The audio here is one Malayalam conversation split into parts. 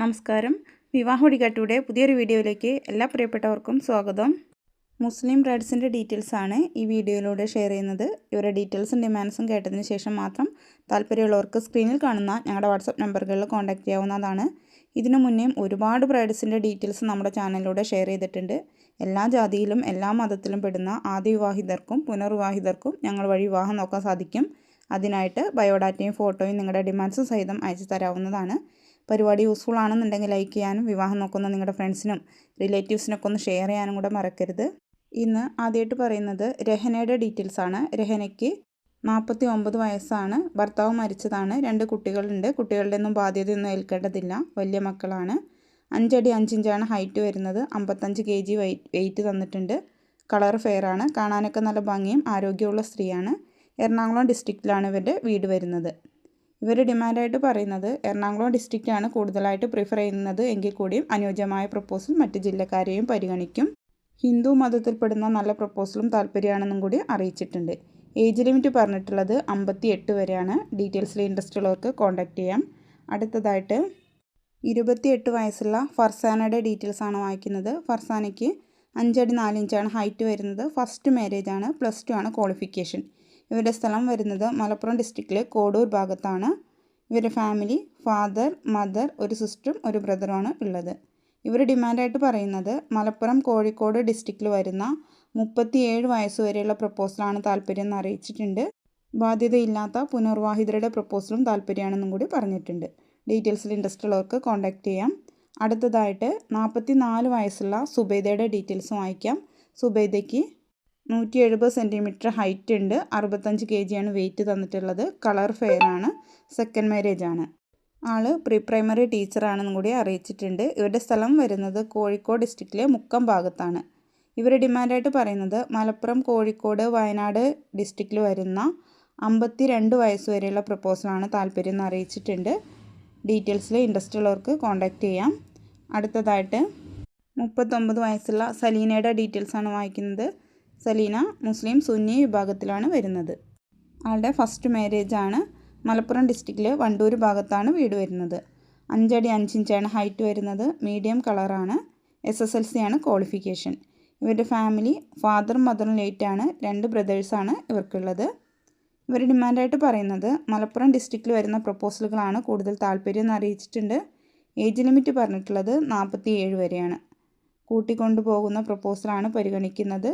നമസ്കാരം. വിവാഹ ഒടികാട്ടിയുടെ പുതിയൊരു വീഡിയോയിലേക്ക് എല്ലാ പ്രിയപ്പെട്ടവർക്കും സ്വാഗതം. മുസ്ലിം ബ്രൈഡ്സിന്റെ ഡീറ്റെയിൽസ് ആണ് ഈ വീഡിയോയിലൂടെ ഷെയർ ചെയ്യുന്നത്. ഇവരുടെ ഡീറ്റെയിൽസും ഡിമാൻഡ്സും കേട്ടതിന് ശേഷം മാത്രം താല്പര്യമുള്ളവർക്ക് സ്ക്രീനിൽ കാണുന്ന ഞങ്ങളുടെ വാട്സപ്പ് നമ്പറുകളിൽ കോൺടാക്റ്റ് ചെയ്യാവുന്നതാണ്. ഇതിനു മുന്നേയും ഒരുപാട് ബ്രൈഡ്സിന്റെ ഡീറ്റെയിൽസ് നമ്മുടെ ചാനലിലൂടെ ഷെയർ ചെയ്തിട്ടുണ്ട്. എല്ലാ ജാതിയിലും എല്ലാ മതത്തിലും പെടുന്ന ആദ്യ വിവാഹിതർക്കും പുനർവിവാഹിതർക്കും ഞങ്ങൾ വഴി വിവാഹം നോക്കാൻ സാധിക്കും. അതിനായിട്ട് ബയോഡാറ്റയും ഫോട്ടോയും നിങ്ങളുടെ ഡിമാൻഡ്സും സഹിതം അയച്ചു തരാവുന്നതാണ്. പരിപാടി യൂസ്ഫുൾ ആണെന്നുണ്ടെങ്കിൽ ലൈക്ക് ചെയ്യാനും വിവാഹം നോക്കുന്ന നിങ്ങളുടെ ഫ്രണ്ട്സിനും റിലേറ്റീവ്സിനൊക്കെ ഒന്ന് ഷെയർ ചെയ്യാനും കൂടെ മറക്കരുത്. ഇന്ന് ആദ്യമായിട്ട് പറയുന്നത് രഹനയുടെ ഡീറ്റെയിൽസ് ആണ്. രഹനയ്ക്ക് നാൽപ്പത്തി ഒമ്പത് വയസ്സാണ്. ഭർത്താവ് മരിച്ചതാണ്. രണ്ട് കുട്ടികളുണ്ട്. കുട്ടികളുടെ ഒന്നും ബാധ്യതയൊന്നും ഏൽക്കേണ്ടതില്ല. വലിയ മക്കളാണ്. അഞ്ചടി അഞ്ചിഞ്ചാണ് ഹൈറ്റ് വരുന്നത്. അമ്പത്തഞ്ച് കെ ജി വെയിറ്റ് വെയിറ്റ് തന്നിട്ടുണ്ട്. കളർ ഫെയർ ആണ്. കാണാനൊക്കെ നല്ല ഭംഗിയും ആരോഗ്യമുള്ള സ്ത്രീയാണ്. എറണാകുളം ഡിസ്ട്രിക്റ്റിലാണ് ഇവരുടെ വീട് വരുന്നത്. ഇവർ ഡിമാൻഡായിട്ട് പറയുന്നത് എറണാകുളം ഡിസ്ട്രിക്റ്റാണ് കൂടുതലായിട്ട് പ്രിഫർ ചെയ്യുന്നത് എങ്കിൽ കൂടിയും അനുയോജ്യമായ പ്രപ്പോസൽ മറ്റ് ജില്ലക്കാരെയും പരിഗണിക്കും. ഹിന്ദു മതത്തിൽപ്പെടുന്ന നല്ല പ്രപ്പോസലും താല്പര്യമാണെന്നും കൂടി അറിയിച്ചിട്ടുണ്ട്. ഏജ് ലിമിറ്റ് പറഞ്ഞിട്ടുള്ളത് അമ്പത്തി എട്ട് വരെയാണ്. ഡീറ്റെയിൽസിൽ ഇൻട്രസ്റ്റ് ഉള്ളവർക്ക് കോൺടാക്റ്റ് ചെയ്യാം. അടുത്തതായിട്ട് ഇരുപത്തിയെട്ട് വയസ്സുള്ള ഫർസാനയുടെ ഡീറ്റെയിൽസ് ആണ് വായിക്കുന്നത്. ഫർസാനയ്ക്ക് അഞ്ചടി നാലിഞ്ചാണ് ഹൈറ്റ് വരുന്നത്. ഫസ്റ്റ് മാരേജ് ആണ്. പ്ലസ് ടു ആണ് ക്വാളിഫിക്കേഷൻ. ഇവരുടെ സ്ഥലം വരുന്നത് മലപ്പുറം ഡിസ്ട്രിക്റ്റിലെ കോടൂർ ഭാഗത്താണ്. ഇവരുടെ ഫാമിലി ഫാദർ മദർ ഒരു സിസ്റ്ററും ഒരു ബ്രദറുമാണ് ഉള്ളത്. ഇവർ ഡിമാൻഡായിട്ട് പറയുന്നത് മലപ്പുറം കോഴിക്കോട് ഡിസ്ട്രിക്റ്റിൽ വരുന്ന മുപ്പത്തിയേഴ് വയസ്സ് വരെയുള്ള പ്രപ്പോസലാണ് താല്പര്യം എന്ന് അറിയിച്ചിട്ടുണ്ട്. ബാധ്യതയില്ലാത്ത പുനർവാഹിതരുടെ പ്രപ്പോസലും താല്പര്യമാണെന്നും കൂടി പറഞ്ഞിട്ടുണ്ട്. ഡീറ്റെയിൽസിൽ ഇൻട്രസ്റ്റ് ഉള്ളവർക്ക് കോൺടാക്റ്റ് ചെയ്യാം. അടുത്തതായിട്ട് നാൽപ്പത്തി നാല് വയസ്സുള്ള സുബൈദയുടെ ഡീറ്റെയിൽസ് വായിക്കാം. സുബൈദയ്ക്ക് നൂറ്റി എഴുപത് സെന്റിമീറ്റർ ഹൈറ്റ് ഉണ്ട്. അറുപത്തഞ്ച് കെ ജിയാണ് വെയിറ്റ് തന്നിട്ടുള്ളത്. കളർ ഫെയർ ആണ്. സെക്കൻഡ് മാരേജ് ആണ്. ആൾ പ്രീ പ്രൈമറി ടീച്ചറാണെന്നും കൂടി അറിയിച്ചിട്ടുണ്ട്. ഇവരുടെ സ്ഥലം വരുന്നത് കോഴിക്കോട് ഡിസ്ട്രിക്റ്റിലെ മുക്കം ഭാഗത്താണ്. ഇവർ ഡിമാൻഡായിട്ട് പറയുന്നത് മലപ്പുറം കോഴിക്കോട് വയനാട് ഡിസ്ട്രിക്റ്റിൽ വരുന്ന അമ്പത്തി രണ്ട് വയസ്സ് വരെയുള്ള പ്രപ്പോസലാണ് താല്പര്യം എന്ന് അറിയിച്ചിട്ടുണ്ട്. ഡീറ്റെയിൽസിൽ ഇൻട്രസ്റ്റ് ഉള്ളവർക്ക് കോൺടാക്റ്റ് ചെയ്യാം. അടുത്തതായിട്ട് മുപ്പത്തൊമ്പത് വയസ്സുള്ള സലീനയുടെ ഡീറ്റെയിൽസാണ് വായിക്കുന്നത്. സലീന മുസ്ലിം സുന്നി വിഭാഗത്തിലാണ് വരുന്നത്. ആളുടെ ഫസ്റ്റ് മാരേജ് ആണ് മലപ്പുറം ഡിസ്ട്രിക്റ്റിലെ വണ്ടൂർ ഭാഗത്താണ് വീട് വരുന്നത്. അഞ്ചടി അഞ്ചിഞ്ചാണ് ഹൈറ്റ് വരുന്നത്. മീഡിയം കളറാണ് എസ് എസ് എൽ സി ആണ് ക്വാളിഫിക്കേഷൻ ഇവരുടെ ഫാമിലി ഫാദറും മദറും ലേറ്റാണ് രണ്ട് ബ്രദേഴ്സാണ് ഇവർക്കുള്ളത്. ഇവർ ഡിമാൻഡായിട്ട് പറയുന്നത് മലപ്പുറം ഡിസ്ട്രിക്റ്റിൽ വരുന്ന പ്രപ്പോസലുകളാണ് കൂടുതൽ താല്പര്യം എന്ന് അറിയിച്ചിട്ടുണ്ട്. ഏജ് ലിമിറ്റ് പറഞ്ഞിട്ടുള്ളത് നാൽപ്പത്തി ഏഴ് വരെയാണ്. കൂട്ടിക്കൊണ്ടുപോകുന്ന പ്രപ്പോസലാണ് പരിഗണിക്കുന്നത്.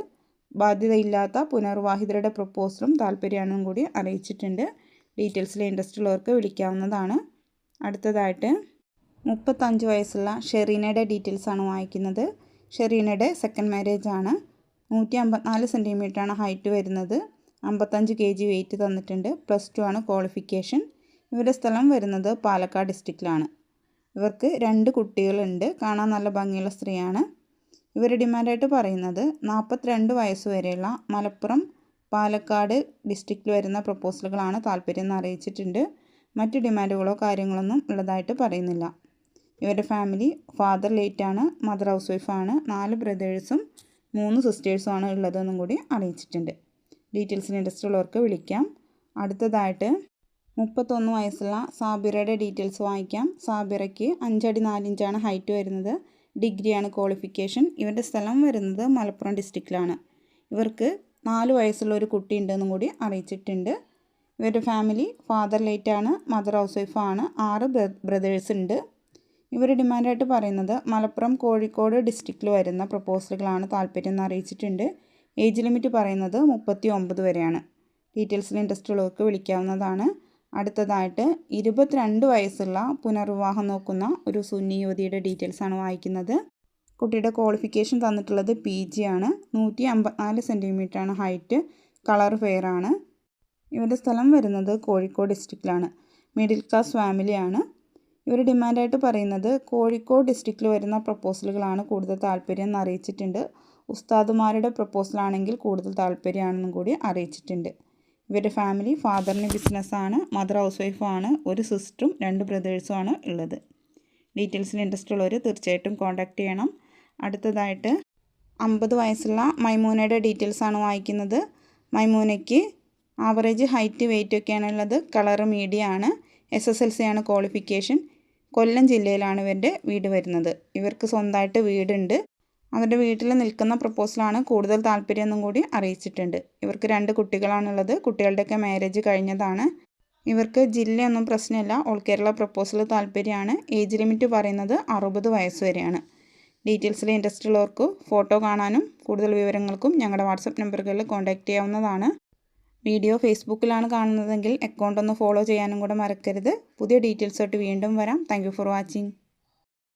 ബാധ്യതയില്ലാത്ത പുനർവാഹിതരുടെ പ്രപ്പോസലും താല്പര്യമാണെന്നും കൂടി അറിയിച്ചിട്ടുണ്ട്. ഡീറ്റെയിൽസിൽ ഇൻട്രസ്റ്റ് ഉള്ളവർക്ക് വിളിക്കാവുന്നതാണ്. അടുത്തതായിട്ട് മുപ്പത്തഞ്ച് വയസ്സുള്ള ഷെറീനയുടെ ഡീറ്റെയിൽസ് ആണ് വായിക്കുന്നത്. ഷെറീനയുടെ സെക്കൻഡ് മാരേജ് ആണ്. നൂറ്റി അമ്പത്തിനാല് സെന്റിമീറ്ററാണ് ഹൈറ്റ് വരുന്നത്. അമ്പത്തഞ്ച് കെ ജി വെയിറ്റ് തന്നിട്ടുണ്ട്. പ്ലസ് ടു ആണ് ക്വാളിഫിക്കേഷൻ. ഇവരുടെ സ്ഥലം വരുന്നത് പാലക്കാട് ഡിസ്ട്രിക്റ്റിലാണ്. ഇവർക്ക് രണ്ട് കുട്ടികളുണ്ട്. കാണാൻ നല്ല ഭംഗിയുള്ള സ്ത്രീയാണ്. ഇവർ ഡിമാൻഡായിട്ട് പറയുന്നത് നാൽപ്പത്തിരണ്ട് വയസ്സ് വരെയുള്ള മലപ്പുറം പാലക്കാട് ഡിസ്ട്രിക്റ്റിൽ വരുന്ന പ്രപ്പോസലുകളാണ് താല്പര്യം എന്ന് അറിയിച്ചിട്ടുണ്ട്. മറ്റ് ഡിമാൻഡുകളോ കാര്യങ്ങളൊന്നും ഉള്ളതായിട്ട് പറയുന്നില്ല. ഇവരുടെ ഫാമിലി ഫാദർ ലേറ്റാണ് മദർ ഹൗസ് വൈഫാണ് നാല് ബ്രദേഴ്സും മൂന്ന് സിസ്റ്റേഴ്സുമാണ് ഉള്ളതെന്നും കൂടി അറിയിച്ചിട്ടുണ്ട്. ഡീറ്റെയിൽസിന് ഇൻട്രസ്റ്റ് ഉള്ളവർക്ക് വിളിക്കാം. അടുത്തതായിട്ട് മുപ്പത്തൊന്ന് വയസ്സുള്ള സാബിറയുടെ ഡീറ്റെയിൽസ് വാങ്ങിക്കാം സാബിറയ്ക്ക് അഞ്ചടി നാലിഞ്ചാണ് ഹൈറ്റ് വരുന്നത്. ഡിഗ്രിയാണ് ക്വാളിഫിക്കേഷൻ. ഇവരുടെ സ്ഥലം വരുന്നത് മലപ്പുറം ഡിസ്ട്രിക്റ്റിലാണ്. ഇവർക്ക് നാല് വയസ്സുള്ള ഒരു കുട്ടി ഉണ്ടെന്നും കൂടി അറിയിച്ചിട്ടുണ്ട്. ഇവരുടെ ഫാമിലി ഫാദർ ലേറ്റാണ് മദർ ഹൗസ് വൈഫാണ് ആറ് ബ്രദേഴ്സ് ഉണ്ട് ഇവർ ഡിമാൻഡായിട്ട് പറയുന്നത് മലപ്പുറം കോഴിക്കോട് ഡിസ്ട്രിക്റ്റിൽ വരുന്ന പ്രപ്പോസലുകളാണ് താല്പര്യം എന്ന് അറിയിച്ചിട്ടുണ്ട്. ഏജ് ലിമിറ്റ് പറയുന്നത് മുപ്പത്തി ഒമ്പത് വരെയാണ്. ഡീറ്റെയിൽസിൽ ഇൻട്രസ്റ്റ് ഉള്ളവർക്ക് വിളിക്കാവുന്നതാണ്. അടുത്തതായിട്ട് ഇരുപത്തിരണ്ട് വയസ്സുള്ള പുനർവിവാഹം നോക്കുന്ന ഒരു സുന്നി യുവതിയുടെ ഡീറ്റെയിൽസാണ് വായിക്കുന്നത്. കുട്ടിയുടെ ക്വാളിഫിക്കേഷൻ തന്നിട്ടുള്ളത് പി ജി ആണ്. നൂറ്റി അമ്പത്തിനാല് സെന്റിമീറ്ററാണ് ഹൈറ്റ് കളർ ഫെയർ ആണ്. ഇവരുടെ സ്ഥലം വരുന്നത് കോഴിക്കോട് ഡിസ്ട്രിക്റ്റിലാണ് മിഡിൽ ക്ലാസ് ഫാമിലിയാണ് ഇവർ ഡിമാൻഡായിട്ട് പറയുന്നത് കോഴിക്കോട് ഡിസ്ട്രിക്റ്റിൽ വരുന്ന പ്രപ്പോസലുകളാണ് കൂടുതൽ താല്പര്യം എന്ന് അറിയിച്ചിട്ടുണ്ട്. ഉസ്താദുമാരുടെ പ്രപ്പോസലാണെങ്കിൽ കൂടുതൽ താല്പര്യമാണെന്നും കൂടി അറിയിച്ചിട്ടുണ്ട്. ഇവരുടെ ഫാമിലി ഫാദറിന് ബിസിനസ്സാണ് മദർ ഹൗസ് വൈഫാണ് ഒരു സിസ്റ്ററും രണ്ട് ബ്രദേഴ്സും ആണ് ഉള്ളത്. ഡീറ്റെയിൽസിന് ഇൻട്രസ്റ്റ് ഉള്ളവർ തീർച്ചയായിട്ടും കോൺടാക്റ്റ് ചെയ്യണം. അടുത്തതായിട്ട് അമ്പത് വയസ്സുള്ള മൈമൂനയുടെ ഡീറ്റെയിൽസാണ് വായിക്കുന്നത്. മൈമൂനയ്ക്ക് ആവറേജ് ഹൈറ്റ് വെയിറ്റ് ഒക്കെയാണ് ഉള്ളത്. കളർ മീഡിയം ആണ്. എസ് എസ് എൽ സി ആണ് ക്വാളിഫിക്കേഷൻ കൊല്ലം ജില്ലയിലാണ് ഇവരുടെ വീട് വരുന്നത്. ഇവർക്ക് സ്വന്തമായിട്ട് വീടുണ്ട്. അവരുടെ വീട്ടിൽ നിൽക്കുന്ന പ്രപ്പോസലാണ് കൂടുതൽ താല്പര്യം എന്നും കൂടി അറിയിച്ചിട്ടുണ്ട്. ഇവർക്ക് രണ്ട് കുട്ടികളാണുള്ളത്. കുട്ടികളുടെയൊക്കെ മാരേജ് കഴിഞ്ഞതാണ്. ഇവർക്ക് ജില്ലയൊന്നും പ്രശ്നമില്ല. ഓൾ കേരള പ്രപ്പോസൽ താല്പര്യമാണ്. ഏജ് ലിമിറ്റ് പറയുന്നത് അറുപത് വയസ്സ് വരെയാണ്. ഡീറ്റെയിൽസിൽ ഇൻട്രസ്റ്റ് ഉള്ളവർക്ക് ഫോട്ടോ കാണാനും കൂടുതൽ വിവരങ്ങൾക്കും ഞങ്ങളുടെ വാട്സപ്പ് നമ്പറുകളിൽ കോൺടാക്റ്റ് ചെയ്യാവുന്നതാണ്. വീഡിയോ ഫേസ്ബുക്കിലാണ് കാണുന്നതെങ്കിൽ അക്കൗണ്ട് ഒന്ന് ഫോളോ ചെയ്യാനും കൂടെ മറക്കരുത്. പുതിയ ഡീറ്റെയിൽസ് ആയിട്ട് വീണ്ടും വരാം. Thank for watching